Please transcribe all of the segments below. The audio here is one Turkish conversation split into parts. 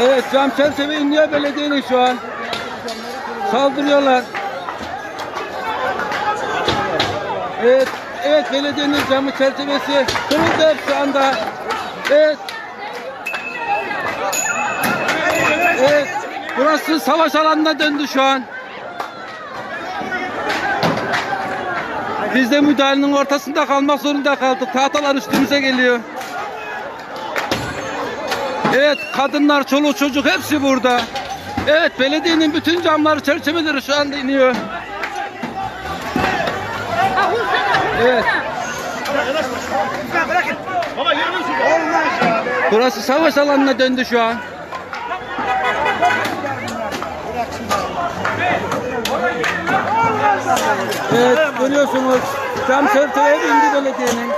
Evet cam çerçeve iniyor belediyenin şu an. Saldırıyorlar. Evet, evet belediyenin camı çerçevesi kırıldı şu anda. Evet. Evet, burası savaş alanına döndü şu an. Biz de müdahalenin ortasında kalmak zorunda kaldık. Tahtalar üstümüze geliyor. Evet, kadınlar, çoluk çocuk hepsi burada. Evet, belediyenin bütün camları, çerçeveleri şu anda iniyor. Evet. Burası savaş alanına döndü şu an. Evet görüyorsunuz cam çerçeve indi belediyenin.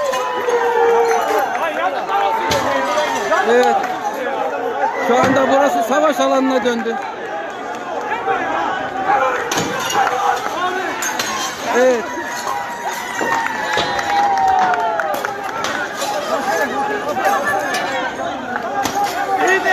Evet. Şu anda burası savaş alanına döndü. Evet. İyi de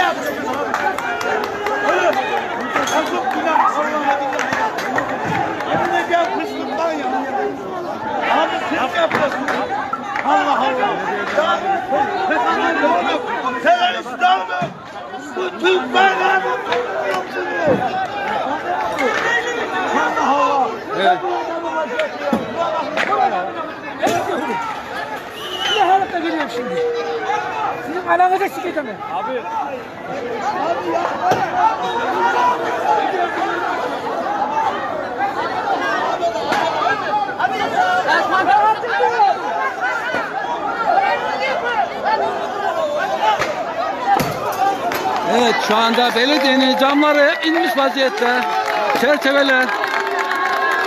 Ne halatta geliyorum şimdi? Sizin alanıza sikeceğim ben. Evet şu anda belediyenin camları hep inmiş vaziyette. Çerçeveler.